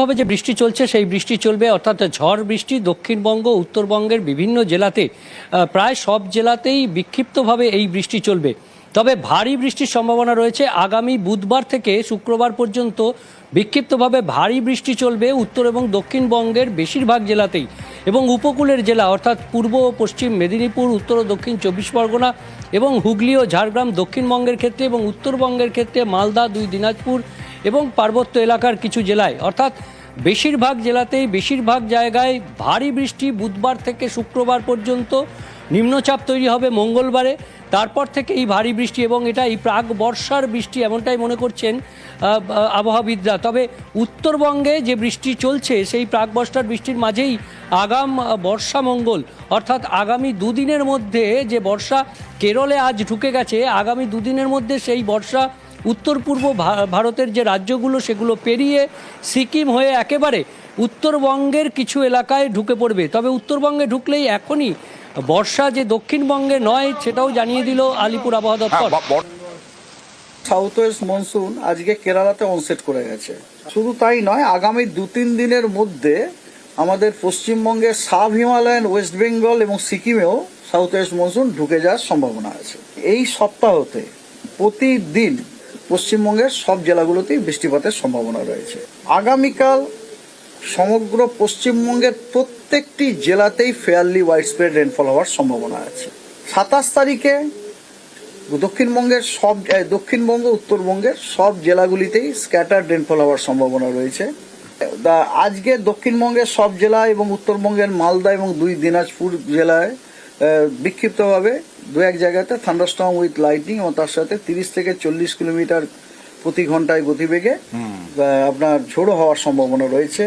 ভাবে যে বৃষ্টি চলছে, সেই বৃষ্টি চলবে। অর্থাৎ ঝড় বৃষ্টি দক্ষিণবঙ্গ, উত্তরবঙ্গের বিভিন্ন জেলাতে প্রায় সব জেলাতেই বিক্ষিপ্তভাবে এই বৃষ্টি চলবে। তবে ভারী বৃষ্টির সম্ভাবনা রয়েছে। আগামী বুধবার থেকে শুক্রবার পর্যন্ত বিক্ষিপ্তভাবে ভারী বৃষ্টি চলবে উত্তর এবং দক্ষিণবঙ্গের বেশিরভাগ জেলাতেই। এবং উপকূলের জেলা, অর্থাৎ পূর্ব ও পশ্চিম মেদিনীপুর, উত্তর ও দক্ষিণ চব্বিশ পরগনা এবং হুগলি ও ঝাড়গ্রাম দক্ষিণবঙ্গের ক্ষেত্রে এবং উত্তরবঙ্গের ক্ষেত্রে মালদা দুই, দিনাজপুর এবং পার্বত্য এলাকার কিছু জেলায়। অর্থাৎ বেশিরভাগ জেলাতেই বেশিরভাগ জায়গায় ভারী বৃষ্টি বুধবার থেকে শুক্রবার পর্যন্ত। নিম্নচাপ তৈরি হবে মঙ্গলবারে। তারপর থেকে এই ভারী বৃষ্টি এবং এটা এই প্রাক বর্ষার বৃষ্টি এমনটাই মনে করছেন আবহাওয়াবিদরা। তবে উত্তরবঙ্গে যে বৃষ্টি চলছে, সেই প্রাক বর্ষার বৃষ্টির মাঝেই আগাম বর্ষা মঙ্গল। অর্থাৎ আগামী দুদিনের মধ্যে যে বর্ষা কেরলে আজ ঢুকে গেছে, আগামী দুদিনের মধ্যে সেই বর্ষা উত্তর পূর্ব ভা- ভারতের যে রাজ্যগুলো সেগুলো পেরিয়ে সিকিম হয়ে একেবারে উত্তরবঙ্গের কিছু এলাকায় ঢুকে পড়বে। তবে উত্তরবঙ্গে ঢুকলেই এখনই বর্ষা যে দক্ষিণবঙ্গে নয় সেটাও জানিয়ে দিল আলিপুর আবহাওয়া হ্যাঁ দপ্তর। সাউথ ওয়েস্ট মনসুন আজকে কেরালাতে অনসেট করে গেছে। শুধু তাই নয় আগামী দু তিন দিনের মধ্যে আমাদের পশ্চিমবঙ্গের সাব হিমালয়ান ওয়েস্ট বেঙ্গল এবং সিকিমেও সাউথ ওয়েস্ট মনসুন ঢুকে যাওয়ার সম্ভাবনা আছে। এই সপ্তাহতে প্রতিদিন পশ্চিমবঙ্গের সব জেলাগুলোতেই বৃষ্টিপাতের সম্ভাবনা রয়েছে। আগামীকাল সমগ্র পশ্চিমবঙ্গের প্রত্যেকটি জেলাতেই ফেয়ারলি ওয়াইড স্প্রেড রেনফল হওয়ার সম্ভাবনা আছে। সাতাশ তারিখে দক্ষিণবঙ্গের সব দক্ষিণবঙ্গ, উত্তরবঙ্গের সব জেলাগুলিতেই স্ক্যাটার রেনফল হওয়ার সম্ভাবনা রয়েছে। আজকে দক্ষিণবঙ্গের সব জেলা এবং উত্তরবঙ্গের মালদা এবং দুই দিনাজপুর জেলায় বিক্ষিপ্তভাবে দু এক জায়গাতে থান্ডারস্টর্ম উইথ লাইটিং এবং তার সাথে তিরিশ থেকে চল্লিশ কিলোমিটার প্রতি ঘন্টায় গতিবেগে আপনার ঝোড়ো হওয়ার সম্ভাবনা রয়েছে।